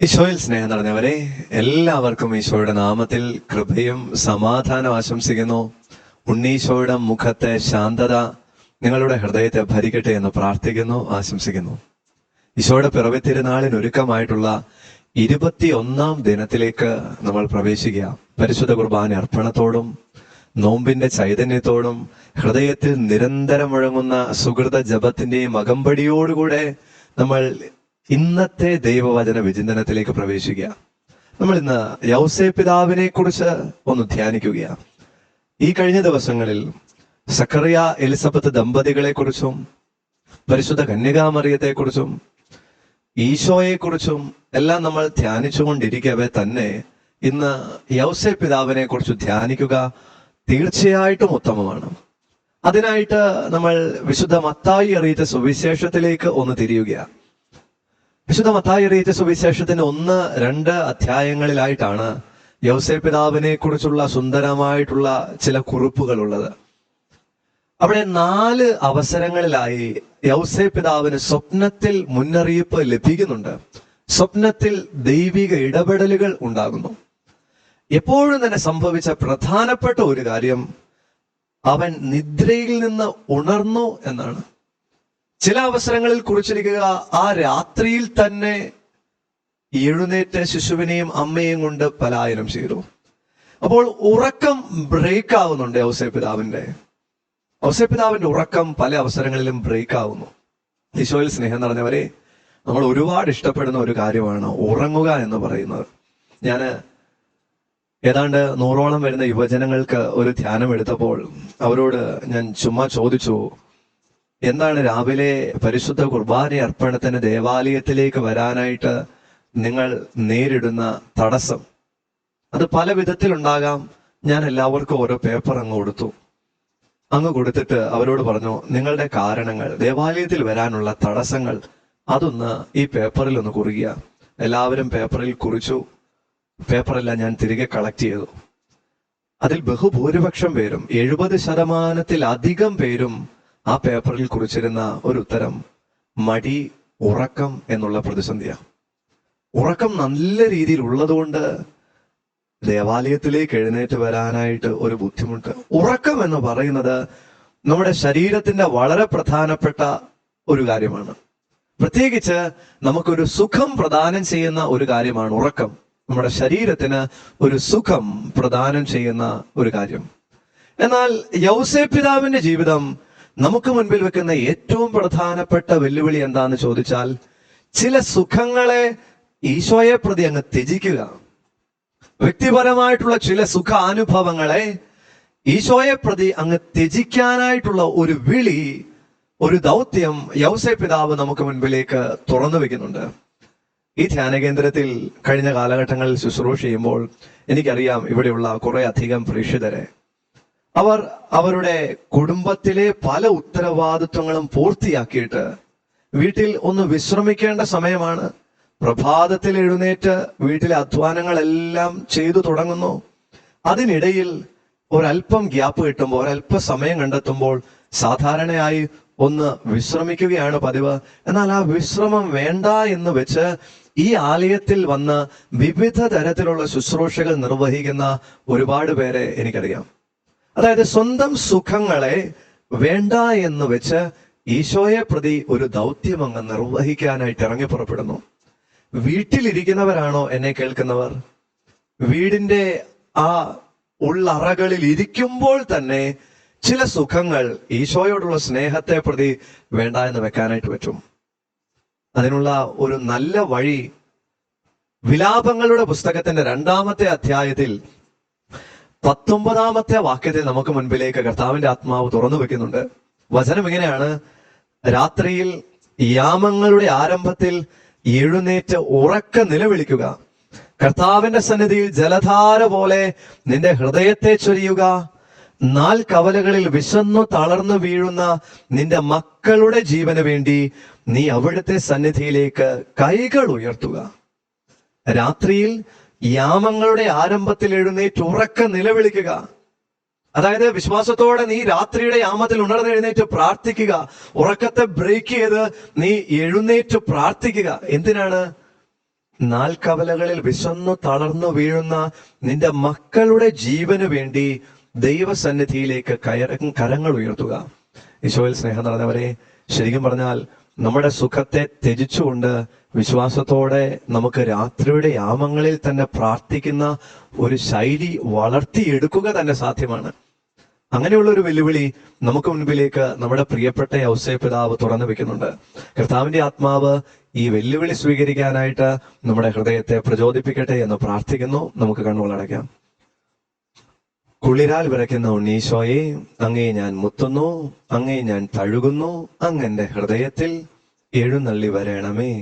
ഈശോയിൽ സ്നേഹം നിറഞ്ഞവരെ എല്ലാവർക്കും ഈശോയുടെ നാമത്തിൽ കൃപയും സമാധാനം ആശംസിക്കുന്നു. ഉണ്ണീശോയുടെ മുഖത്തെ ശാന്തത നിങ്ങളുടെ ഹൃദയത്തെ ഭരിക്കട്ടെ എന്ന് പ്രാർത്ഥിക്കുന്നു ആശംസിക്കുന്നു. ഈശോയുടെ പിറവി തിരുനാളിന് ഒരുക്കമായിട്ടുള്ള ഇരുപത്തിയൊന്നാം ദിനത്തിലേക്ക് നമ്മൾ പ്രവേശിക്കുക. പരിശുദ്ധ കുർബാന അർപ്പണത്തോടും നോമ്പിന്റെ ചൈതന്യത്തോടും ഹൃദയത്തിൽ നിരന്തരം മുഴങ്ങുന്ന സുഹൃത ജപത്തിന്റെയും അകമ്പടിയോടുകൂടെ നമ്മൾ ഇന്നത്തെ ദൈവവചന വിചിന്തനത്തിലേക്ക് പ്രവേശിക്കുക. നമ്മൾ ഇന്ന് യൗസേ പിതാവിനെ കുറിച്ച് ഒന്ന് ധ്യാനിക്കുകയാണ് ഈ കഴിഞ്ഞ ദിവസങ്ങളിൽ സക്കറിയ എലിസബത്ത് ദമ്പതികളെ കുറിച്ചും പരിശുദ്ധ കന്യകാമറിയത്തെ കുറിച്ചും ഈശോയെ കുറിച്ചും എല്ലാം നമ്മൾ ധ്യാനിച്ചുകൊണ്ടിരിക്കവേ തന്നെ ഇന്ന് യൗസേ പിതാവിനെ കുറിച്ച് ധ്യാനിക്കുക തീർച്ചയായിട്ടും ഉത്തമമാണ്. അതിനായിട്ട് നമ്മൾ വിശുദ്ധ മത്തായി അറിയിച്ച സുവിശേഷത്തിലേക്ക് ഒന്ന് തിരിയുകയാണ്. വിശുദ്ധ മത്തായി അറിയിച്ച സുവിശേഷത്തിന്റെ ഒന്ന് രണ്ട് അധ്യായങ്ങളിലായിട്ടാണ് യൗസേ പിതാവിനെ കുറിച്ചുള്ള സുന്ദരമായിട്ടുള്ള ചില കുറിപ്പുകൾ ഉള്ളത് അവിടെ നാല് അവസരങ്ങളിലായി യൗസേ പിതാവിന് സ്വപ്നത്തിൽ മുന്നറിയിപ്പ് ലഭിക്കുന്നുണ്ട്. സ്വപ്നത്തിൽ ദൈവിക ഇടപെടലുകൾ ഉണ്ടാകുന്നു. എപ്പോഴും തന്നെ സംഭവിച്ച പ്രധാനപ്പെട്ട ഒരു കാര്യം അവൻ നിദ്രയിൽ നിന്ന് ഉണർന്നു എന്നാണ്. ചില അവസരങ്ങളിൽ കുറിച്ചിരിക്കുക ആ രാത്രിയിൽ തന്നെ എഴുന്നേറ്റ ശിശുവിനെയും അമ്മയും കൊണ്ട് പലായനം ചെയ്തു. അപ്പോൾ ഉറക്കം ബ്രേക്ക് ആവുന്നുണ്ട് ഔസേ പിതാവിന്റെ ഔസേ പിതാവിന്റെ ഉറക്കം പല അവസരങ്ങളിലും ബ്രേക്ക് ആവുന്നു ഈശോയിൽ സ്നേഹം നിറഞ്ഞവരെ നമ്മൾ ഒരുപാട് ഇഷ്ടപ്പെടുന്ന ഒരു കാര്യമാണ് ഉറങ്ങുക എന്ന് പറയുന്നത്. ഞാൻ ഏതാണ്ട് നൂറോളം വരുന്ന യുവജനങ്ങൾക്ക് ഒരു ധ്യാനം എടുത്തപ്പോൾ അവരോട് ഞാൻ ചുമ്മാ ചോദിച്ചു എന്താണ് രാവിലെ പരിശുദ്ധ കുർബാന അർപ്പണത്തിന് ദേവാലയത്തിലേക്ക് വരാനായിട്ട് നിങ്ങൾ നേരിടുന്ന തടസ്സം. അത് പല വിധത്തിലുണ്ടാകാം. ഞാൻ എല്ലാവർക്കും ഓരോ പേപ്പർ അങ്ങ് കൊടുത്തു. അങ്ങ് കൊടുത്തിട്ട് അവരോട് പറഞ്ഞു നിങ്ങളുടെ കാരണങ്ങൾ ദേവാലയത്തിൽ വരാനുള്ള തടസ്സങ്ങൾ അതൊന്ന് ഈ പേപ്പറിൽ ഒന്ന് കുറിക്കുക എല്ലാവരും പേപ്പറിൽ കുറിച്ചു. പേപ്പറെല്ലാം ഞാൻ തിരികെ കളക്ട് ചെയ്തു. അതിൽ ബഹുഭൂരിപക്ഷം പേരും എഴുപത് ശതമാനത്തിലധികം പേരും ആ പേപ്പറിൽ കുറിച്ചിരുന്ന ഒരു ഉത്തരം മടി ഉറക്കം എന്നുള്ള പ്രതിസന്ധിയാണ് ഉറക്കം നല്ല രീതിയിൽ ഉള്ളതുകൊണ്ട് ദേവാലയത്തിലേക്ക് എഴുന്നേറ്റ് വരാനായിട്ട് ഒരു ബുദ്ധിമുട്ട്. ഉറക്കം എന്ന് പറയുന്നത് നമ്മുടെ ശരീരത്തിന്റെ വളരെ പ്രധാനപ്പെട്ട ഒരു കാര്യമാണ്. പ്രത്യേകിച്ച് നമുക്കൊരു സുഖം പ്രദാനം ചെയ്യുന്ന ഒരു കാര്യമാണ് ഉറക്കം. നമ്മുടെ ശരീരത്തിന് ഒരു സുഖം പ്രദാനം ചെയ്യുന്ന ഒരു കാര്യം. എന്നാൽ യൗസേ പിതാവിന്റെ ജീവിതം നമുക്ക് മുൻപിൽ വെക്കുന്ന ഏറ്റവും പ്രധാനപ്പെട്ട വെല്ലുവിളി എന്താന്ന് ചോദിച്ചാൽ ചില സുഖങ്ങളെ ഈശോയെ പ്രതി അങ്ങ് ത്യജിക്കുക. വ്യക്തിപരമായിട്ടുള്ള ചില സുഖാനുഭവങ്ങളെ ഈശോയെ പ്രതി അങ്ങ് ത്യജിക്കാനായിട്ടുള്ള ഒരു വിളി ഒരു ദൗത്യം യൗസെ പിതാവ് നമുക്ക് മുൻപിലേക്ക് തുറന്നു വെക്കുന്നുണ്ട്. ഈ ധ്യാന കേന്ദ്രത്തിൽ കഴിഞ്ഞ കാലഘട്ടങ്ങളിൽ ശുശ്രൂഷ ചെയ്യുമ്പോൾ എനിക്കറിയാം ഇവിടെയുള്ള കുറെ അധികം പ്രേക്ഷിതരെ അവർ അവരുടെ കുടുംബത്തിലെ പല ഉത്തരവാദിത്വങ്ങളും പൂർത്തിയാക്കിയിട്ട് വീട്ടിൽ ഒന്ന് വിശ്രമിക്കേണ്ട സമയമാണ്. പ്രഭാതത്തിൽ എഴുന്നേറ്റ് വീട്ടിലെ അധ്വാനങ്ങളെല്ലാം ചെയ്തു തുടങ്ങുന്നു. അതിനിടയിൽ ഒരല്പം ഗ്യാപ്പ് കിട്ടുമ്പോൾ ഒരല്പ സമയം കണ്ടെത്തുമ്പോൾ സാധാരണയായി ഒന്ന് വിശ്രമിക്കുകയാണ് പതിവ്. എന്നാൽ ആ വിശ്രമം വേണ്ട എന്ന് വെച്ച് ഈ ആലയത്തിൽ വന്ന് വിവിധ തരത്തിലുള്ള ശുശ്രൂഷകൾ നിർവഹിക്കുന്ന ഒരുപാട് പേരെ എനിക്കറിയാം. അതായത് സ്വന്തം സുഖങ്ങളെ വേണ്ട എന്ന് വെച്ച് ഈശോയെ പ്രതി ഒരു ദൗത്യം അങ്ങ് നിർവഹിക്കാനായിട്ട് ഇറങ്ങി പുറപ്പെടുന്നു. വീട്ടിലിരിക്കുന്നവരാണോ എന്നെ കേൾക്കുന്നവർ? വീടിന്റെ ആ ഉള്ളറകളിൽ ഇരിക്കുമ്പോൾ തന്നെ ചില സുഖങ്ങൾ ഈശോയോടുള്ള സ്നേഹത്തെ പ്രതി വേണ്ട എന്ന് വെക്കാനായിട്ട് പറ്റും. അതിനുള്ള ഒരു നല്ല വഴി വിലാപങ്ങളുടെ പുസ്തകത്തിന്റെ രണ്ടാമത്തെ അധ്യായത്തിൽ പത്തൊമ്പതാമത്തെ വാക്യത്തിൽ നമുക്ക് മുൻപിലേക്ക് കർത്താവിന്റെ ആത്മാവ് തുറന്നു വെക്കുന്നുണ്ട്. വചനം ഇങ്ങനെയാണ്. രാത്രിയിൽ യാമങ്ങളുടെ ആരംഭത്തിൽ എഴുന്നേറ്റ് ഉറക്ക നിലവിളിക്കുക. കർത്താവിന്റെ സന്നിധിയിൽ ജലധാര പോലെ നിന്റെ ഹൃദയത്തെ ചൊരിയുക. നാൽ കവലകളിൽ വിശന്നു തളർന്നു വീഴുന്ന നിന്റെ മക്കളുടെ ജീവന് വേണ്ടി നീ അവിടുത്തെ സന്നിധിയിലേക്ക് കൈകൾ ഉയർത്തുക. രാത്രിയിൽ യാമങ്ങളുടെ ആരംഭത്തിൽ എഴുന്നേറ്റ് ഉറക്ക നിലവിളിക്കുക. അതായത് വിശ്വാസത്തോടെ നീ രാത്രിയുടെ യാമത്തിൽ ഉണർന്നെഴുന്നേറ്റ് പ്രാർത്ഥിക്കുക. ഉറക്കത്തെ ബ്രേക്ക് ചെയ്ത് നീ എഴുന്നേറ്റ് പ്രാർത്ഥിക്കുക. എന്തിനാണ്? നാൽക്കവലകളിൽ വിശന്നു തളർന്നു വീഴുന്ന നിന്റെ മക്കളുടെ ജീവന് വേണ്ടി ദൈവസന്നിധിയിലേക്ക് കയറ കരങ്ങൾ ഉയർത്തുക. ഈശോയിൽ സ്നേഹം നടന്നവരെ ശരിക്കും പറഞ്ഞാൽ നമ്മുടെ സുഖത്തെ ത്യജിച്ചുകൊണ്ട് വിശ്വാസത്തോടെ നമുക്ക് രാത്രിയുടെ യാമങ്ങളിൽ തന്നെ പ്രാർത്ഥിക്കുന്ന ഒരു ശൈലി വളർത്തിയെടുക്കുക തന്നെ സാധ്യമാണ്. അങ്ങനെയുള്ള ഒരു വെല്ലുവിളി നമുക്ക് മുൻപിലേക്ക് നമ്മുടെ പ്രിയപ്പെട്ട ഔസേ പിതാവ് തുറന്നു വെക്കുന്നുണ്ട്. കർത്താവിന്റെ ആത്മാവ് ഈ വെല്ലുവിളി സ്വീകരിക്കാനായിട്ട് നമ്മുടെ ഹൃദയത്തെ പ്രചോദിപ്പിക്കട്ടെ എന്ന് പ്രാർത്ഥിക്കുന്നു. നമുക്ക് കണ്ണുകളടയ്ക്കാം കുളിരാൽ വിറയ്ക്കുന്ന ഉണ്ണീശോയെ അങ്ങേ ഞാൻ മുത്തുന്നു അങ്ങേ ഞാൻ തഴുകുന്നു അങ്ങെന്റെ ഹൃദയത്തിൽ എഴുന്നള്ളി വരണമേ.